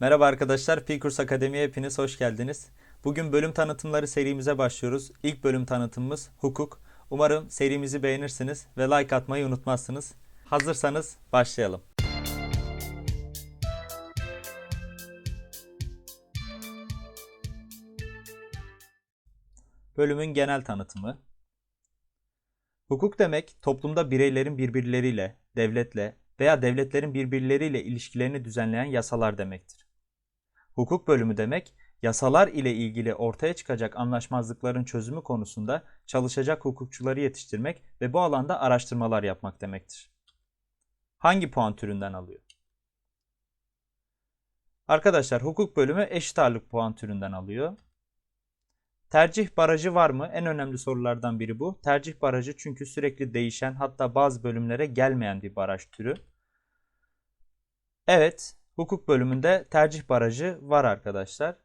Merhaba arkadaşlar, Fikurs Akademi'ye hepiniz hoş geldiniz. Bugün bölüm tanıtımları serimize başlıyoruz. İlk bölüm tanıtımımız hukuk. Umarım serimizi beğenirsiniz ve like atmayı unutmazsınız. Hazırsanız başlayalım. Bölümün genel tanıtımı. Hukuk demek toplumda bireylerin birbirleriyle, devletle veya devletlerin birbirleriyle ilişkilerini düzenleyen yasalar demektir. Hukuk bölümü demek, yasalar ile ilgili ortaya çıkacak anlaşmazlıkların çözümü konusunda çalışacak hukukçuları yetiştirmek ve bu alanda araştırmalar yapmak demektir. Hangi puan türünden alıyor? Arkadaşlar hukuk bölümü eşit ağırlık puan türünden alıyor. Tercih barajı var mı? En önemli sorulardan biri bu. Tercih barajı çünkü sürekli değişen hatta bazı bölümlere gelmeyen bir baraj türü. Evet, hukuk bölümünde tercih barajı var arkadaşlar.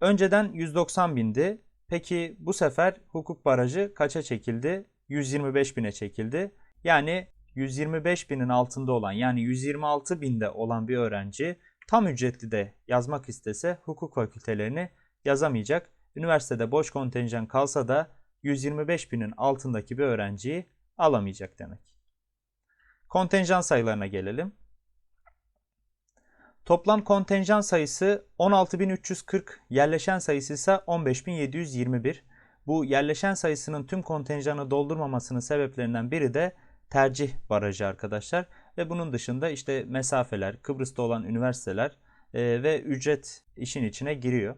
Önceden 190 bindi. Peki bu sefer hukuk barajı kaça çekildi? 125 bine çekildi. Yani 125 binin altında olan yani 126 binde olan bir öğrenci tam ücretli de yazmak istese hukuk fakültelerini yazamayacak. Üniversitede boş kontenjan kalsa da 125 binin altındaki bir öğrenciyi alamayacak demek. Kontenjan sayılarına gelelim. Toplam kontenjan sayısı 16.340, yerleşen sayısı ise 15.721. Bu yerleşen sayısının tüm kontenjanı doldurmamasının sebeplerinden biri de tercih barajı arkadaşlar. Ve bunun dışında işte mesafeler, Kıbrıs'ta olan üniversiteler e, ve ücret işin içine giriyor.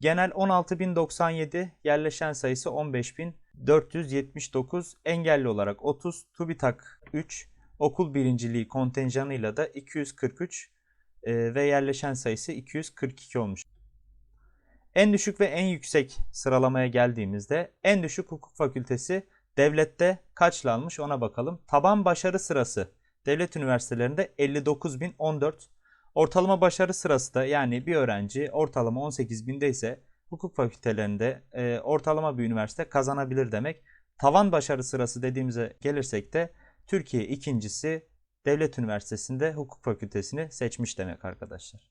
Genel 16.097, yerleşen sayısı 15.479, engelli olarak 30, TÜBİTAK 3, okul birinciliği kontenjanıyla da 243 e, ve yerleşen sayısı 242 olmuş. En düşük ve en yüksek sıralamaya geldiğimizde en düşük hukuk fakültesi devlette kaçla almış ona bakalım. Taban başarı sırası devlet üniversitelerinde 59.014, Ortalama başarı sırası da yani bir öğrenci ortalama 18 binde ise hukuk fakültelerinde e, ortalama bir üniversite kazanabilir demek. Tavan başarı sırası dediğimize gelirsek de Türkiye ikincisi devlet üniversitesinde hukuk fakültesini seçmiş demek arkadaşlar.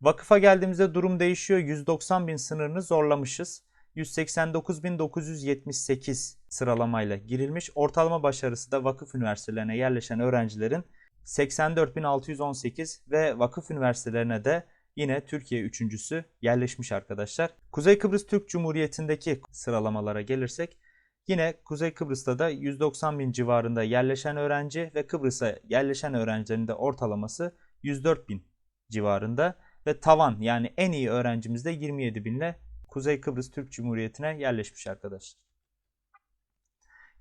Vakıfa geldiğimizde durum değişiyor. 190 bin sınırını zorlamışız. 189.978 sıralamayla girilmiş. Ortalama başarısı da vakıf üniversitelerine yerleşen öğrencilerin 84.618 ve vakıf üniversitelerine de yine Türkiye üçüncüsü yerleşmiş arkadaşlar. Kuzey Kıbrıs Türk Cumhuriyeti'ndeki sıralamalara gelirsek yine Kuzey Kıbrıs'ta da 190 bin civarında yerleşen öğrenci ve Kıbrıs'a yerleşen öğrencilerin de ortalaması 104 bin civarında ve tavan yani en iyi öğrencimiz de 27 binle Kuzey Kıbrıs Türk Cumhuriyeti'ne yerleşmiş arkadaşlar.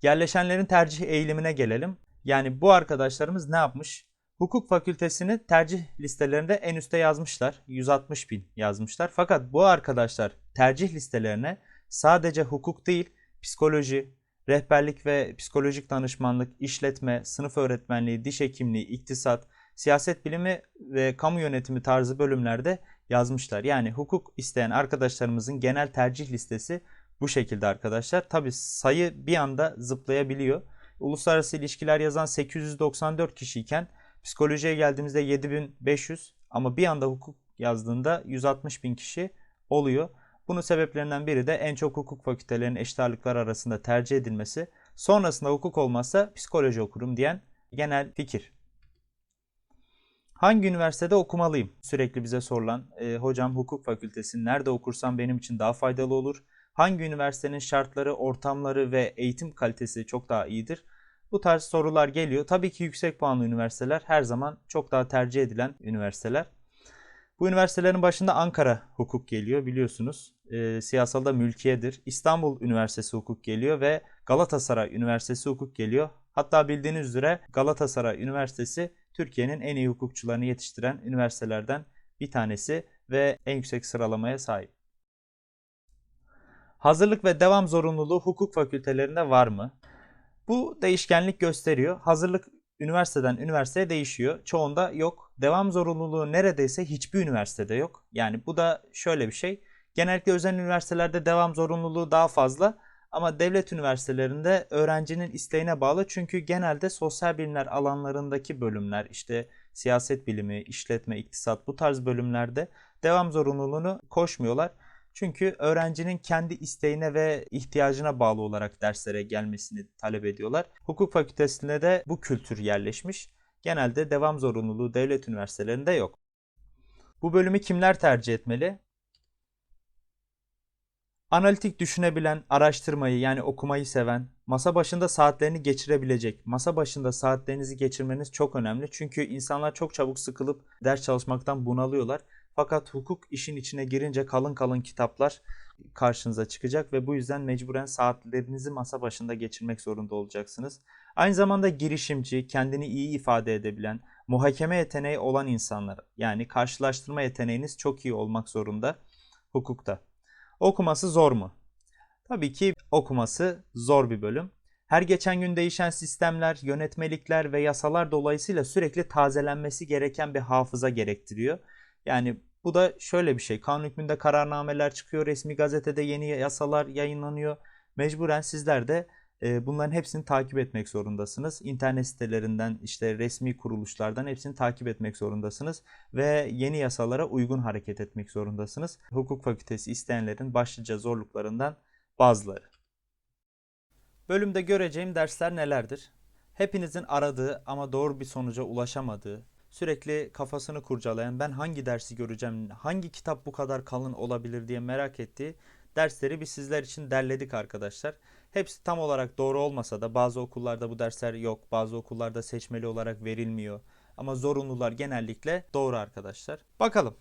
Yerleşenlerin tercih eğilimine gelelim. Yani bu arkadaşlarımız ne yapmış? Hukuk fakültesini tercih listelerinde en üste yazmışlar. 160 bin yazmışlar. Fakat bu arkadaşlar tercih listelerine sadece hukuk değil, psikoloji, rehberlik ve psikolojik danışmanlık, işletme, sınıf öğretmenliği, diş hekimliği, iktisat, siyaset bilimi ve kamu yönetimi tarzı bölümlerde yazmışlar. Yani hukuk isteyen arkadaşlarımızın genel tercih listesi bu şekilde arkadaşlar. Tabi sayı bir anda zıplayabiliyor uluslararası ilişkiler yazan 894 kişiyken psikolojiye geldiğimizde 7500 ama bir anda hukuk yazdığında 160 bin kişi oluyor. Bunun sebeplerinden biri de en çok hukuk fakültelerinin eşit ağırlıklar arasında tercih edilmesi. Sonrasında hukuk olmazsa psikoloji okurum diyen genel fikir. Hangi üniversitede okumalıyım? Sürekli bize sorulan, e, hocam hukuk fakültesini nerede okursam benim için daha faydalı olur? Hangi üniversitenin şartları, ortamları ve eğitim kalitesi çok daha iyidir? Bu tarz sorular geliyor. Tabii ki yüksek puanlı üniversiteler her zaman çok daha tercih edilen üniversiteler. Bu üniversitelerin başında Ankara Hukuk geliyor biliyorsunuz. E, siyasalda mülkiyedir. İstanbul Üniversitesi Hukuk geliyor ve Galatasaray Üniversitesi Hukuk geliyor. Hatta bildiğiniz üzere Galatasaray Üniversitesi Türkiye'nin en iyi hukukçularını yetiştiren üniversitelerden bir tanesi ve en yüksek sıralamaya sahip. Hazırlık ve devam zorunluluğu hukuk fakültelerinde var mı? Bu değişkenlik gösteriyor. Hazırlık üniversiteden üniversiteye değişiyor. Çoğunda yok. Devam zorunluluğu neredeyse hiçbir üniversitede yok. Yani bu da şöyle bir şey. Genellikle özel üniversitelerde devam zorunluluğu daha fazla ama devlet üniversitelerinde öğrencinin isteğine bağlı. Çünkü genelde sosyal bilimler alanlarındaki bölümler işte siyaset bilimi, işletme, iktisat bu tarz bölümlerde devam zorunluluğunu koşmuyorlar. Çünkü öğrencinin kendi isteğine ve ihtiyacına bağlı olarak derslere gelmesini talep ediyorlar. Hukuk fakültesinde de bu kültür yerleşmiş. Genelde devam zorunluluğu devlet üniversitelerinde yok. Bu bölümü kimler tercih etmeli? Analitik düşünebilen, araştırmayı yani okumayı seven, masa başında saatlerini geçirebilecek. Masa başında saatlerinizi geçirmeniz çok önemli. Çünkü insanlar çok çabuk sıkılıp ders çalışmaktan bunalıyorlar. Fakat hukuk işin içine girince kalın kalın kitaplar karşınıza çıkacak ve bu yüzden mecburen saatlerinizi masa başında geçirmek zorunda olacaksınız. Aynı zamanda girişimci, kendini iyi ifade edebilen, muhakeme yeteneği olan insanlar yani karşılaştırma yeteneğiniz çok iyi olmak zorunda hukukta. Okuması zor mu? Tabii ki okuması zor bir bölüm. Her geçen gün değişen sistemler, yönetmelikler ve yasalar dolayısıyla sürekli tazelenmesi gereken bir hafıza gerektiriyor. Yani bu da şöyle bir şey. Kanun hükmünde kararnameler çıkıyor, resmi gazetede yeni yasalar yayınlanıyor. Mecburen sizler de bunların hepsini takip etmek zorundasınız. İnternet sitelerinden, işte resmi kuruluşlardan hepsini takip etmek zorundasınız ve yeni yasalara uygun hareket etmek zorundasınız. Hukuk fakültesi isteyenlerin başlıca zorluklarından bazıları. Bölümde göreceğim dersler nelerdir? Hepinizin aradığı ama doğru bir sonuca ulaşamadığı, sürekli kafasını kurcalayan, ben hangi dersi göreceğim, hangi kitap bu kadar kalın olabilir diye merak ettiği dersleri biz sizler için derledik arkadaşlar. Hepsi tam olarak doğru olmasa da bazı okullarda bu dersler yok, bazı okullarda seçmeli olarak verilmiyor. Ama zorunlular genellikle doğru arkadaşlar. Bakalım.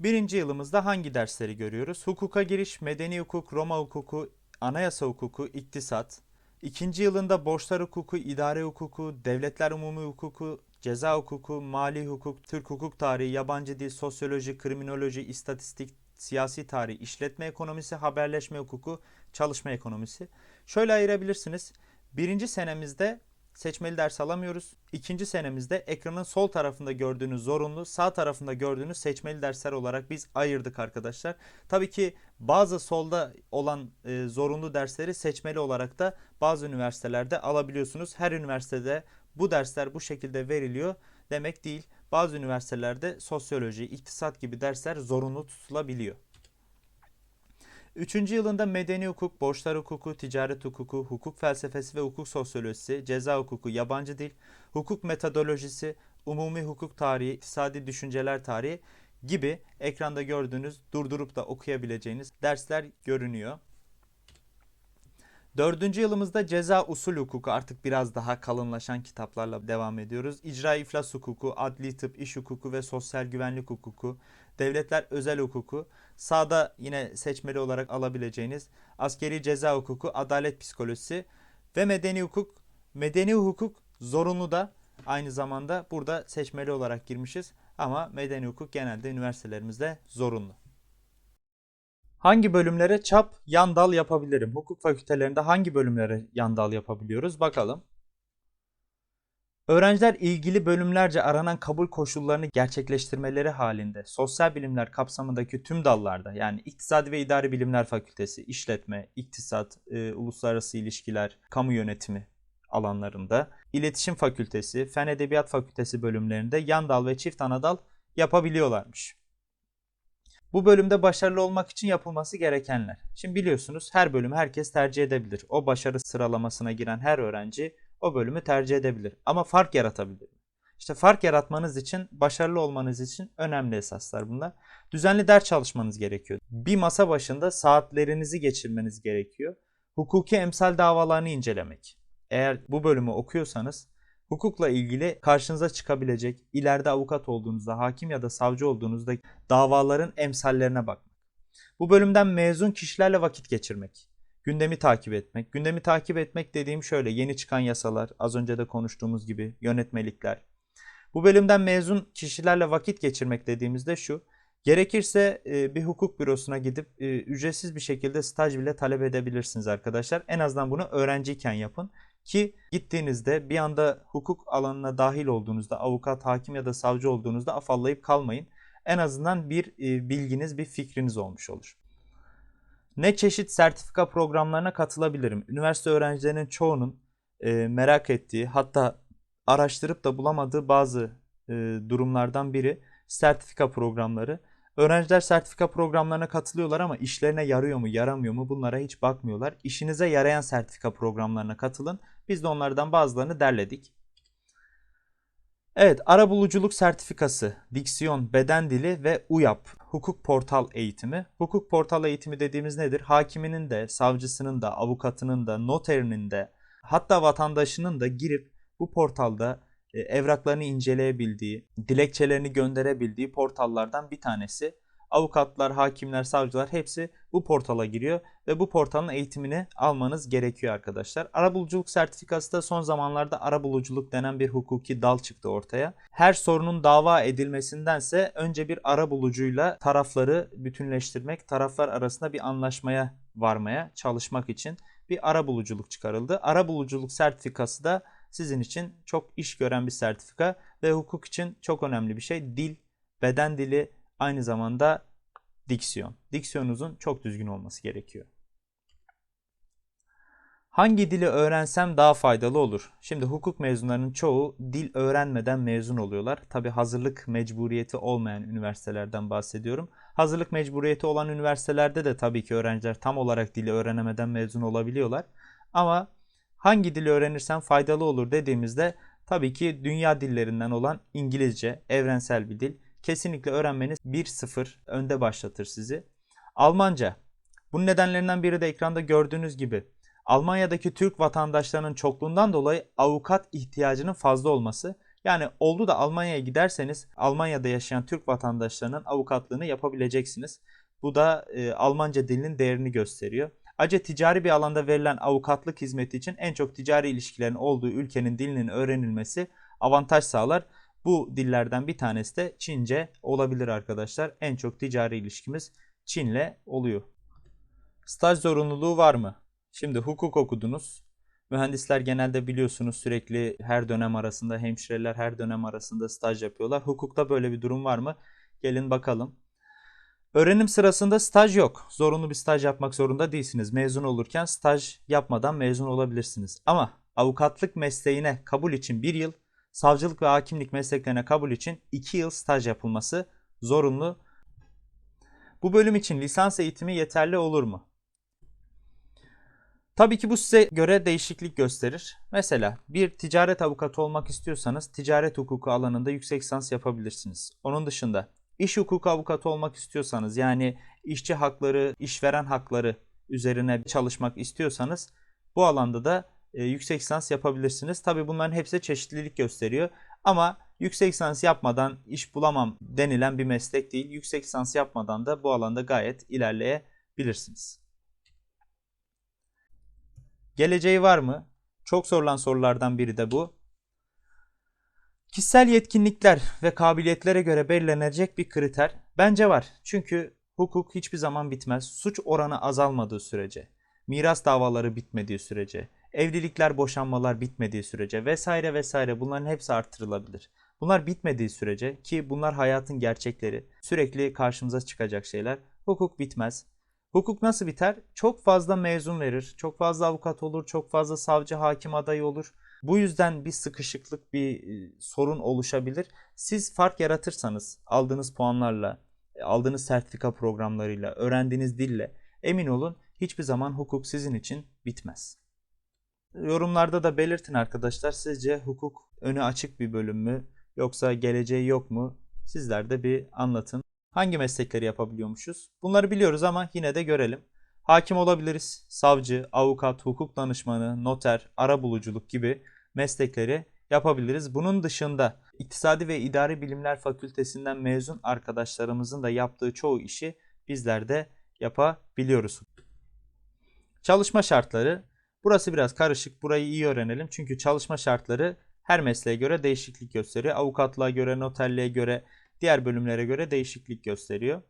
Birinci yılımızda hangi dersleri görüyoruz? Hukuka giriş, medeni hukuk, Roma hukuku, anayasa hukuku, iktisat. İkinci yılında borçlar hukuku, idare hukuku, devletler umumi hukuku, ceza hukuku, mali hukuk, Türk hukuk tarihi, yabancı dil, sosyoloji, kriminoloji, istatistik, siyasi tarih, işletme ekonomisi, haberleşme hukuku, çalışma ekonomisi. Şöyle ayırabilirsiniz. Birinci senemizde seçmeli ders alamıyoruz. İkinci senemizde ekranın sol tarafında gördüğünüz zorunlu, sağ tarafında gördüğünüz seçmeli dersler olarak biz ayırdık arkadaşlar. Tabii ki bazı solda olan e, zorunlu dersleri seçmeli olarak da bazı üniversitelerde alabiliyorsunuz. Her üniversitede bu dersler bu şekilde veriliyor demek değil. Bazı üniversitelerde sosyoloji, iktisat gibi dersler zorunlu tutulabiliyor. Üçüncü yılında medeni hukuk, borçlar hukuku, ticaret hukuku, hukuk felsefesi ve hukuk sosyolojisi, ceza hukuku, yabancı dil, hukuk metodolojisi, umumi hukuk tarihi, iktisadi düşünceler tarihi gibi ekranda gördüğünüz durdurup da okuyabileceğiniz dersler görünüyor. Dördüncü yılımızda ceza usul hukuku artık biraz daha kalınlaşan kitaplarla devam ediyoruz. İcra iflas hukuku, adli tıp, iş hukuku ve sosyal güvenlik hukuku, devletler özel hukuku, sağda yine seçmeli olarak alabileceğiniz askeri ceza hukuku, adalet psikolojisi ve medeni hukuk. Medeni hukuk zorunlu da aynı zamanda burada seçmeli olarak girmişiz ama medeni hukuk genelde üniversitelerimizde zorunlu. Hangi bölümlere çap yan dal yapabilirim? Hukuk fakültelerinde hangi bölümlere yan dal yapabiliyoruz? Bakalım. Öğrenciler ilgili bölümlerce aranan kabul koşullarını gerçekleştirmeleri halinde sosyal bilimler kapsamındaki tüm dallarda yani İktisadi ve İdari Bilimler Fakültesi, işletme, iktisat, e, uluslararası ilişkiler, kamu yönetimi alanlarında, İletişim Fakültesi, Fen Edebiyat Fakültesi bölümlerinde yan dal ve çift ana dal yapabiliyorlarmış. Bu bölümde başarılı olmak için yapılması gerekenler. Şimdi biliyorsunuz her bölümü herkes tercih edebilir. O başarı sıralamasına giren her öğrenci o bölümü tercih edebilir. Ama fark yaratabilir. İşte fark yaratmanız için, başarılı olmanız için önemli esaslar bunlar. Düzenli ders çalışmanız gerekiyor. Bir masa başında saatlerinizi geçirmeniz gerekiyor. Hukuki emsal davalarını incelemek. Eğer bu bölümü okuyorsanız hukukla ilgili karşınıza çıkabilecek, ileride avukat olduğunuzda, hakim ya da savcı olduğunuzda davaların emsallerine bakmak. Bu bölümden mezun kişilerle vakit geçirmek. Gündemi takip etmek. Gündemi takip etmek dediğim şöyle yeni çıkan yasalar, az önce de konuştuğumuz gibi yönetmelikler. Bu bölümden mezun kişilerle vakit geçirmek dediğimizde şu. Gerekirse e, bir hukuk bürosuna gidip e, ücretsiz bir şekilde staj bile talep edebilirsiniz arkadaşlar. En azından bunu öğrenciyken yapın. Ki gittiğinizde bir anda hukuk alanına dahil olduğunuzda avukat, hakim ya da savcı olduğunuzda afallayıp kalmayın. En azından bir e, bilginiz, bir fikriniz olmuş olur. Ne çeşit sertifika programlarına katılabilirim? Üniversite öğrencilerinin çoğunun e, merak ettiği hatta araştırıp da bulamadığı bazı e, durumlardan biri sertifika programları. Öğrenciler sertifika programlarına katılıyorlar ama işlerine yarıyor mu, yaramıyor mu bunlara hiç bakmıyorlar. İşinize yarayan sertifika programlarına katılın. Biz de onlardan bazılarını derledik. Evet, arabuluculuk sertifikası, diksiyon, beden dili ve UYAP, hukuk portal eğitimi. Hukuk portal eğitimi dediğimiz nedir? Hakiminin de, savcısının da, avukatının da, noterinin de, hatta vatandaşının da girip bu portalda e, evraklarını inceleyebildiği, dilekçelerini gönderebildiği portallardan bir tanesi. Avukatlar, hakimler, savcılar hepsi bu portala giriyor ve bu portalın eğitimini almanız gerekiyor arkadaşlar. Arabuluculuk sertifikası da son zamanlarda arabuluculuk denen bir hukuki dal çıktı ortaya. Her sorunun dava edilmesindense önce bir arabulucuyla tarafları bütünleştirmek, taraflar arasında bir anlaşmaya varmaya çalışmak için bir arabuluculuk çıkarıldı. Arabuluculuk sertifikası da sizin için çok iş gören bir sertifika ve hukuk için çok önemli bir şey. Dil, beden dili, aynı zamanda diksiyon. Diksiyonunuzun çok düzgün olması gerekiyor. Hangi dili öğrensem daha faydalı olur? Şimdi hukuk mezunlarının çoğu dil öğrenmeden mezun oluyorlar. Tabi hazırlık mecburiyeti olmayan üniversitelerden bahsediyorum. Hazırlık mecburiyeti olan üniversitelerde de tabii ki öğrenciler tam olarak dili öğrenemeden mezun olabiliyorlar. Ama hangi dili öğrenirsen faydalı olur dediğimizde tabii ki dünya dillerinden olan İngilizce, evrensel bir dil. Kesinlikle öğrenmeniz 1-0 önde başlatır sizi. Almanca. Bunun nedenlerinden biri de ekranda gördüğünüz gibi Almanya'daki Türk vatandaşlarının çokluğundan dolayı avukat ihtiyacının fazla olması. Yani oldu da Almanya'ya giderseniz Almanya'da yaşayan Türk vatandaşlarının avukatlığını yapabileceksiniz. Bu da e, Almanca dilinin değerini gösteriyor. Ayrıca ticari bir alanda verilen avukatlık hizmeti için en çok ticari ilişkilerin olduğu ülkenin dilinin öğrenilmesi avantaj sağlar. Bu dillerden bir tanesi de Çince olabilir arkadaşlar. En çok ticari ilişkimiz Çin'le oluyor. Staj zorunluluğu var mı? Şimdi hukuk okudunuz. Mühendisler genelde biliyorsunuz sürekli her dönem arasında, hemşireler her dönem arasında staj yapıyorlar. Hukukta böyle bir durum var mı? Gelin bakalım. Öğrenim sırasında staj yok. Zorunlu bir staj yapmak zorunda değilsiniz. Mezun olurken staj yapmadan mezun olabilirsiniz. Ama avukatlık mesleğine kabul için bir yıl, savcılık ve hakimlik mesleklerine kabul için iki yıl staj yapılması zorunlu. Bu bölüm için lisans eğitimi yeterli olur mu? Tabii ki bu size göre değişiklik gösterir. Mesela bir ticaret avukatı olmak istiyorsanız ticaret hukuku alanında yüksek lisans yapabilirsiniz. Onun dışında iş hukuku avukatı olmak istiyorsanız yani işçi hakları, işveren hakları üzerine çalışmak istiyorsanız bu alanda da e, yüksek lisans yapabilirsiniz. Tabii bunların hepsi çeşitlilik gösteriyor. Ama yüksek lisans yapmadan iş bulamam denilen bir meslek değil. Yüksek lisans yapmadan da bu alanda gayet ilerleyebilirsiniz. Geleceği var mı? Çok sorulan sorulardan biri de bu. Kişisel yetkinlikler ve kabiliyetlere göre belirlenecek bir kriter bence var. Çünkü hukuk hiçbir zaman bitmez. Suç oranı azalmadığı sürece, miras davaları bitmediği sürece, evlilikler, boşanmalar bitmediği sürece vesaire vesaire bunların hepsi arttırılabilir. Bunlar bitmediği sürece ki bunlar hayatın gerçekleri, sürekli karşımıza çıkacak şeyler. Hukuk bitmez. Hukuk nasıl biter? Çok fazla mezun verir, çok fazla avukat olur, çok fazla savcı, hakim adayı olur. Bu yüzden bir sıkışıklık, bir e, sorun oluşabilir. Siz fark yaratırsanız aldığınız puanlarla, e, aldığınız sertifika programlarıyla, öğrendiğiniz dille emin olun hiçbir zaman hukuk sizin için bitmez. Yorumlarda da belirtin arkadaşlar. Sizce hukuk önü açık bir bölüm mü yoksa geleceği yok mu? Sizler de bir anlatın. Hangi meslekleri yapabiliyormuşuz? Bunları biliyoruz ama yine de görelim. Hakim olabiliriz. Savcı, avukat, hukuk danışmanı, noter, arabuluculuk gibi meslekleri yapabiliriz. Bunun dışında İktisadi ve İdari Bilimler Fakültesinden mezun arkadaşlarımızın da yaptığı çoğu işi bizler de yapabiliyoruz. Çalışma şartları. Burası biraz karışık. Burayı iyi öğrenelim. Çünkü çalışma şartları her mesleğe göre değişiklik gösteriyor. Avukatlığa göre, noterliğe göre, diğer bölümlere göre değişiklik gösteriyor.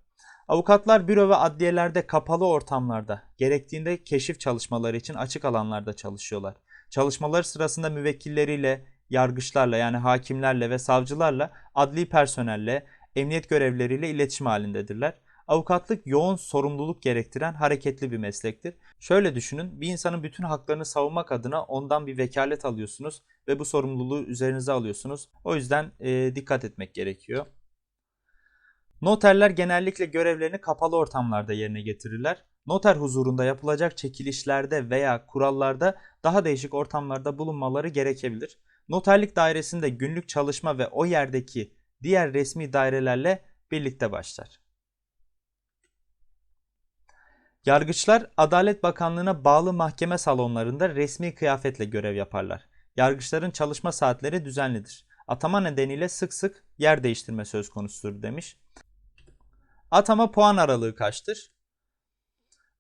Avukatlar büro ve adliyelerde kapalı ortamlarda, gerektiğinde keşif çalışmaları için açık alanlarda çalışıyorlar. Çalışmaları sırasında müvekkilleriyle, yargıçlarla yani hakimlerle ve savcılarla, adli personelle, emniyet görevlileriyle iletişim halindedirler. Avukatlık yoğun sorumluluk gerektiren hareketli bir meslektir. Şöyle düşünün, bir insanın bütün haklarını savunmak adına ondan bir vekalet alıyorsunuz ve bu sorumluluğu üzerinize alıyorsunuz. O yüzden e, dikkat etmek gerekiyor. Noterler genellikle görevlerini kapalı ortamlarda yerine getirirler. Noter huzurunda yapılacak çekilişlerde veya kurallarda daha değişik ortamlarda bulunmaları gerekebilir. Noterlik dairesinde günlük çalışma ve o yerdeki diğer resmi dairelerle birlikte başlar. Yargıçlar Adalet Bakanlığı'na bağlı mahkeme salonlarında resmi kıyafetle görev yaparlar. Yargıçların çalışma saatleri düzenlidir. Atama nedeniyle sık sık yer değiştirme söz konusudur demiş. Atama puan aralığı kaçtır?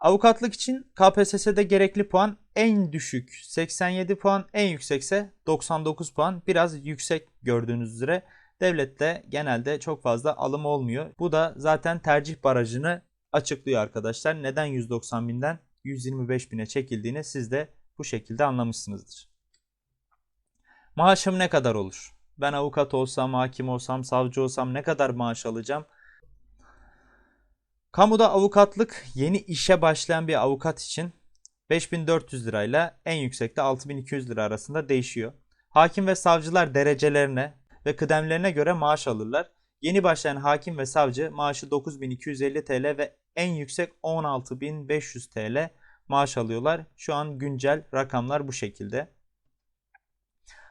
Avukatlık için KPSS'de gerekli puan en düşük 87 puan, en yüksekse 99 puan. Biraz yüksek gördüğünüz üzere devlette genelde çok fazla alım olmuyor. Bu da zaten tercih barajını açıklıyor arkadaşlar. Neden 190 binden 125 bine çekildiğini siz de bu şekilde anlamışsınızdır. Maaşım ne kadar olur? Ben avukat olsam, hakim olsam, savcı olsam ne kadar maaş alacağım? Kamuda avukatlık yeni işe başlayan bir avukat için 5400 lirayla en yüksekte 6200 lira arasında değişiyor. Hakim ve savcılar derecelerine ve kıdemlerine göre maaş alırlar. Yeni başlayan hakim ve savcı maaşı 9250 TL ve en yüksek 16500 TL maaş alıyorlar. Şu an güncel rakamlar bu şekilde.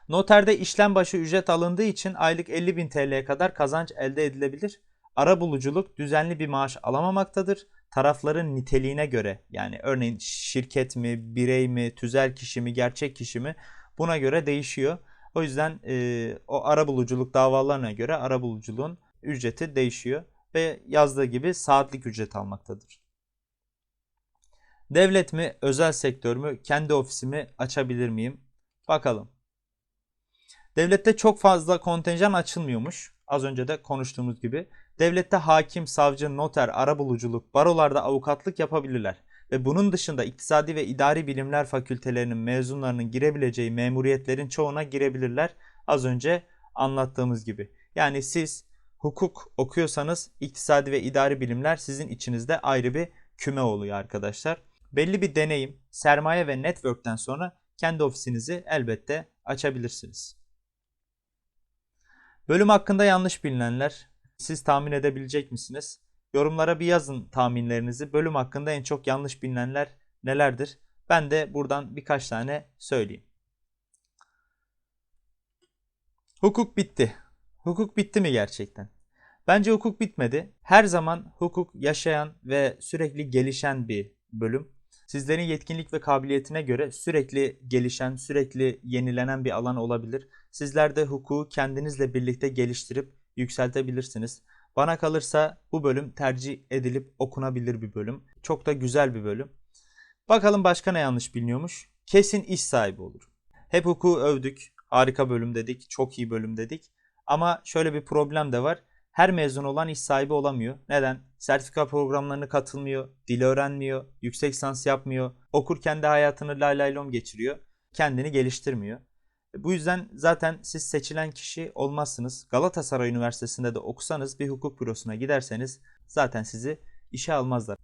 Noterde işlem başı ücret alındığı için aylık 50.000 TL'ye kadar kazanç elde edilebilir. Arabuluculuk düzenli bir maaş alamamaktadır. Tarafların niteliğine göre yani örneğin şirket mi, birey mi, tüzel kişi mi, gerçek kişi mi buna göre değişiyor. O yüzden e, o arabuluculuk davalarına göre arabuluculuğun ücreti değişiyor ve yazdığı gibi saatlik ücret almaktadır. Devlet mi, özel sektör mü, kendi ofisimi açabilir miyim? Bakalım. Devlette çok fazla kontenjan açılmıyormuş. Az önce de konuştuğumuz gibi. Devlette hakim, savcı, noter, arabuluculuk, barolarda avukatlık yapabilirler. Ve bunun dışında iktisadi ve idari bilimler fakültelerinin mezunlarının girebileceği memuriyetlerin çoğuna girebilirler. Az önce anlattığımız gibi. Yani siz hukuk okuyorsanız iktisadi ve idari bilimler sizin içinizde ayrı bir küme oluyor arkadaşlar. Belli bir deneyim, sermaye ve network'ten sonra kendi ofisinizi elbette açabilirsiniz. Bölüm hakkında yanlış bilinenler siz tahmin edebilecek misiniz? Yorumlara bir yazın tahminlerinizi. Bölüm hakkında en çok yanlış bilinenler nelerdir? Ben de buradan birkaç tane söyleyeyim. Hukuk bitti. Hukuk bitti mi gerçekten? Bence hukuk bitmedi. Her zaman hukuk yaşayan ve sürekli gelişen bir bölüm. Sizlerin yetkinlik ve kabiliyetine göre sürekli gelişen, sürekli yenilenen bir alan olabilir. Sizler de hukuku kendinizle birlikte geliştirip yükseltebilirsiniz. Bana kalırsa bu bölüm tercih edilip okunabilir bir bölüm. Çok da güzel bir bölüm. Bakalım başka ne yanlış biliniyormuş? Kesin iş sahibi olur. Hep hukuku övdük. Harika bölüm dedik. Çok iyi bölüm dedik. Ama şöyle bir problem de var. Her mezun olan iş sahibi olamıyor. Neden? Sertifika programlarına katılmıyor, dil öğrenmiyor, yüksek lisans yapmıyor, okurken de hayatını lay lay lom geçiriyor, kendini geliştirmiyor. Bu yüzden zaten siz seçilen kişi olmazsınız. Galatasaray Üniversitesi'nde de okusanız bir hukuk bürosuna giderseniz zaten sizi işe almazlar.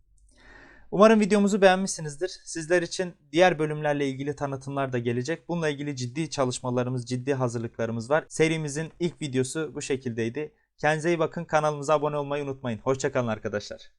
Umarım videomuzu beğenmişsinizdir. Sizler için diğer bölümlerle ilgili tanıtımlar da gelecek. Bununla ilgili ciddi çalışmalarımız, ciddi hazırlıklarımız var. Serimizin ilk videosu bu şekildeydi. Kendinize iyi bakın. Kanalımıza abone olmayı unutmayın. Hoşçakalın arkadaşlar.